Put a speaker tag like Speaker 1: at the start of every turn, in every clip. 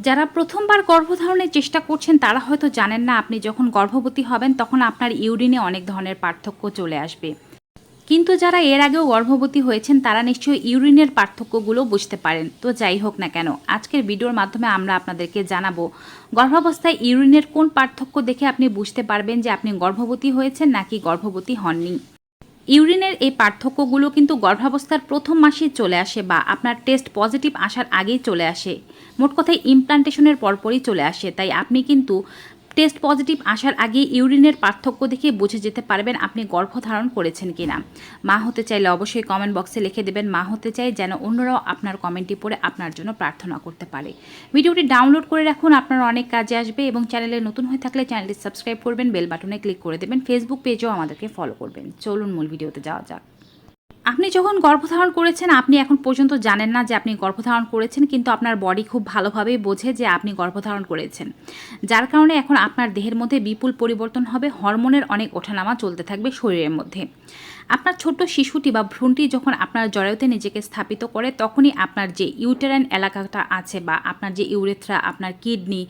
Speaker 1: যারা প্রথমবার গর্ভধারণের চেষ্টা করছেন, তারা হয়তো জানেন না, আপনি যখন গর্ভবতী হবেন, তখন আপনার ইউরিনে অনেক ধরনের পার্থক্য চলে আসবে। কিন্তু যারা এর আগেও গর্ভবতী হয়েছেন, তারা নিশ্চয়ই ইউরিনের পার্থক্যগুলো বুঝতে পারেন। তো যাই হোক না কেন, আজকের ভিডিওর মাধ্যমে আমরা আপনাদেরকে জানাব, গর্ভাবস্থায় ইউরিনের কোন পার্থক্য দেখে আপনি বুঝতে পারবেন যে আপনি গর্ভবতী হয়েছেন নাকি গর্ভবতী হননি। ইউরিনের এই পার্থক্যগুলো কিন্তু গর্ভাবস্থার প্রথম মাসেই চলে আসে বা আপনার টেস্ট পজিটিভ আসার আগেই চলে আসে। মোট কথায় ইমপ্লান্টেশনের পরপরই চলে আসে। তাই আপনি কিন্তু টেস্ট পজিটিভ আসার আগে ইউরিনের পার্থক্য দেখে বুঝে যেতে পারবেন আপনি গর্ভধারণ করেছেন কিনা। মা হতে চাইলে অবশ্যই কমেন্ট বক্সে লিখে দেবেন, মা হতে চাই যেন অন্যরাও আপনার কমেন্টটি পড়ে আপনার জন্য প্রার্থনা করতে পারে। ভিডিওটি ডাউনলোড করে রাখুন, আপনার অনেক কাজে আসবে এবং চ্যানেলে নতুন হয়ে থাকলে চ্যানেলটি সাবস্ক্রাইব করবেন বেল বাটনে ক্লিক করে দেবেন ফেসবুক পেজেও আমাদেরকে ফলো করবেন। চলুন মূল ভিডিওতে যাওয়া যাক। আপনি যখন গর্ভধারণ করেছেন, আপনি এখন পর্যন্ত জানেন না যে আপনি গর্ভধারণ করেছেন, কিন্তু আপনার বডি খুব ভালোভাবেই বোঝে যে আপনি গর্ভধারণ করেছেন। যার কারণে এখন আপনার দেহের মধ্যে বিপুল পরিবর্তন হবে, হরমোনের অনেক ওঠানামা চলতে থাকবে শরীরের মধ্যে। আপনার ছোট্ট শিশুটি বা ভ্রূণটি যখন আপনার জরায়ুতে নিজেকে স্থাপিত করে, তখনই আপনার যে ইউটেরাইন এলাকাটা আছে বা আপনার যে ইউরেথ্রা আপনার কিডনি,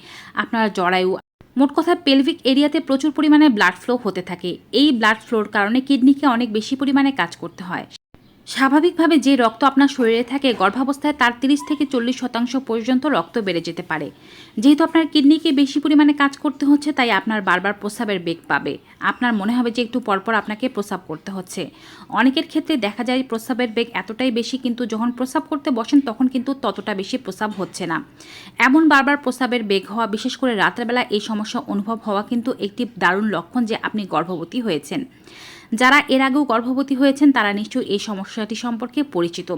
Speaker 1: আপনার জরায়ু, মোট কথা পেলভিক এরিয়াতে প্রচুর পরিমাণে ব্লাড ফ্লো হতে থাকে। এই ব্লাড ফ্লোর কারণে কিডনিকে অনেক বেশি পরিমাণে কাজ করতে হয়। স্বাভাবিকভাবে যে রক্ত আপনার শরীরে থাকে, গর্ভাবস্থায় তার তিরিশ থেকে চল্লিশ শতাংশ পর্যন্ত রক্ত বেড়ে যেতে পারে। যেহেতু আপনার কিডনিকে বেশি পরিমাণে কাজ করতে হচ্ছে, তাই আপনার বারবার প্রস্রাবের বেগ পাবে। আপনার মনে হবে যে একটু পরপর আপনাকে প্রস্রাব করতে হচ্ছে। অনেকের ক্ষেত্রে দেখা যায় প্রস্রাবের বেগ এতটাই বেশি, কিন্তু যখন প্রস্রাব করতে বসেন, তখন কিন্তু ততটা বেশি প্রস্রাব হচ্ছে না। এমন বারবার প্রস্রাবের বেগ হওয়া, বিশেষ করে রাত্রেবেলা এই সমস্যা অনুভব হওয়া কিন্তু একটি দারুণ লক্ষণ যে আপনি গর্ভবতী হয়েছেন। যারা এর আগেও গর্ভবতী হয়েছেন, তারা নিশ্চয়ই এই সমস্যাটি সম্পর্কে পরিচিত।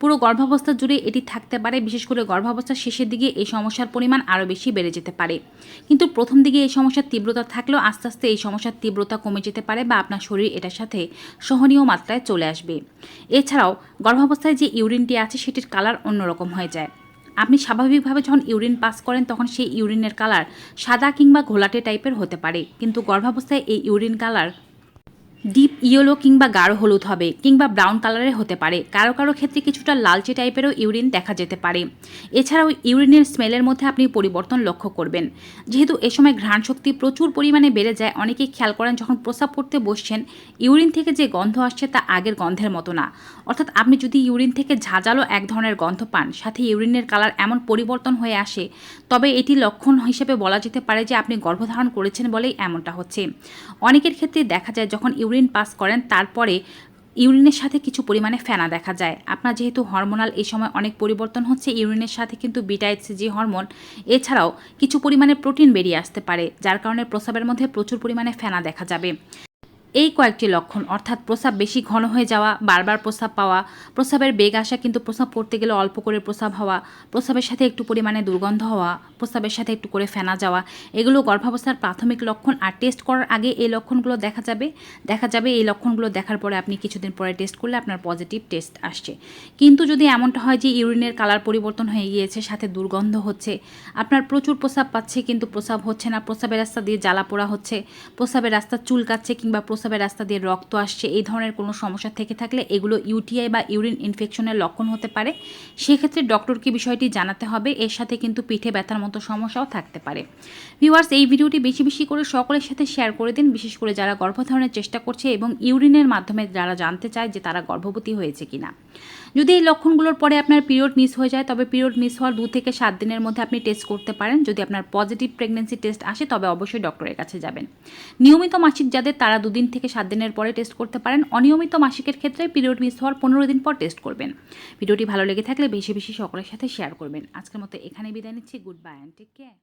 Speaker 1: পুরো গর্ভাবস্থা জুড়ে এটি থাকতে পারে, বিশেষ করে গর্ভাবস্থার শেষের দিকে এই সমস্যার পরিমাণ আরও বেশি বেড়ে যেতে পারে। কিন্তু প্রথম দিকে এই সমস্যার তীব্রতা থাকলেও আস্তে আস্তে এই সমস্যার তীব্রতা কমে যেতে পারে বা আপনার শরীর এটার সাথে সহনীয় মাত্রায় চলে আসবে। এছাড়াও গর্ভাবস্থায় যে ইউরিনটি আছে, সেটির কালার অন্যরকম হয়ে যায়। আপনি স্বাভাবিকভাবে যখন ইউরিন পাস করেন, তখন সেই ইউরিনের কালার সাদা কিংবা ঘোলাটে টাইপের হতে পারে। কিন্তু গর্ভাবস্থায় এই ইউরিন কালার ডিপ ইয়েলো কিংবা গাঢ় হলুদ হবে কিংবা ব্রাউন কালারের হতে পারে। কারও কারও ক্ষেত্রে কিছুটা লালচে টাইপেরও ইউরিন দেখা যেতে পারে। এছাড়াও ইউরিনের স্মেলের মধ্যে আপনি পরিবর্তন লক্ষ্য করবেন। যেহেতু এ সময় ঘ্রাণ শক্তি প্রচুর পরিমাণে বেড়ে যায়, অনেকেই খেয়াল করেন যখন প্রস্রাব করতে বসছেন, ইউরিন থেকে যে গন্ধ আসছে তা আগের গন্ধের মতো না। অর্থাৎ আপনি যদি ইউরিন থেকে ঝাঁঝালো এক ধরনের গন্ধ পান, সাথে ইউরিনের কালার এমন পরিবর্তন হয়ে আসে, তবে এটি লক্ষণ হিসেবে বলা যেতে পারে যে আপনি গর্ভধারণ করেছেন বলেই এমনটা হচ্ছে। অনেকের ক্ষেত্রে দেখা যায় যখন ইউরিন পাস করেন, তারপরে ইউরিনের সাথে কিছু পরিমাণে ফেনা দেখা যায়। আপনার যেহেতু হরমোনাল এই সময় অনেক পরিবর্তন হচ্ছে, ইউরিনের সাথে কিন্তু বিটাইসিজি হরমোন, এছাড়াও কিছু পরিমাণে প্রোটিন বেরিয়ে আসতে পারে, যার কারণে প্রস্রাবের মধ্যে প্রচুর পরিমাণে ফেনা দেখা যাবে। এই কয়েকটি লক্ষণ, অর্থাৎ প্রস্রাব বেশি ঘন হয়ে যাওয়া, বারবার প্রস্রাব পাওয়া প্রস্রাবের বেগ আসা কিন্তু প্রস্রাব করতে গেলে অল্প করে প্রস্রাব হওয়া প্রস্রাবের সাথে একটু পরিমাণে দুর্গন্ধ হওয়া প্রস্রাবের সাথে একটু করে ফেনা যাওয়া, এগুলো গর্ভাবস্থার প্রাথমিক লক্ষণ আর টেস্ট করার আগে এই লক্ষণগুলো দেখা যাবে। দেখা যাবে এই লক্ষণগুলো দেখার পরে আপনি কিছুদিন পরে টেস্ট করলে আপনার পজিটিভ টেস্ট আসছে। কিন্তু যদি এমনটা হয় যে ইউরিনের কালার পরিবর্তন হয়ে গিয়েছে, সাথে দুর্গন্ধ হচ্ছে, আপনার প্রচুর প্রস্রাব পাচ্ছে কিন্তু প্রস্রাব হচ্ছে না প্রস্রাবের রাস্তা দিয়ে জ্বালা পোড়া হচ্ছে প্রস্রাবের রাস্তা চুলকাচ্ছে কিংবা প্রস্রাবের রাস্তা দিয়ে রক্ত আসছে, এই ধরনের কোনো সমস্যা থেকে থাকলে এগুলো ইউটিআই বা ইউরিন ইনফেকশনের লক্ষণ হতে পারে। সেক্ষেত্রে ডক্টরকে বিষয়টি জানাতে হবে, এর সাথে কিন্তু পিঠে ব্যথার মতো সমস্যাও থাকতে পারে। ভিউয়ার্স, এই ভিডিওটি বেশি বেশি করে সকলের সাথে শেয়ার করে দিন, বিশেষ করে যারা গর্ভধারণের চেষ্টা করছে এবং ইউরিনের মাধ্যমে যারা জানতে চায় যে তারা গর্ভবতী হয়েছে কিনা। যদি এই লক্ষণগুলোর পরে আপনার পিরিয়ড মিস হয়ে যায়, তবে পিরিয়ড মিস হওয়ার দু থেকে সাত দিনের মধ্যে আপনি টেস্ট করতে পারেন। যদি আপনার পজিটিভ প্রেগনেন্সি টেস্ট আসে, তবে অবশ্যই ডক্টরের কাছে যাবেন। নিয়মিত মাসিক যাদের তারা দুদিন থেকে সাত দিনের পরে টেস্ট করতে পারেন, অনিয়মিত মাসিকের ক্ষেত্রে পিরিয়ড মিস হওয়ার পনেরো দিন পর টেস্ট করবেন। ভিডিওটি ভালো লেগে থাকলে বেশি বেশি সকলের সাথে শেয়ার করবেন। আজকের মতো এখানে বিদায় নিচ্ছি। Goodbye and take care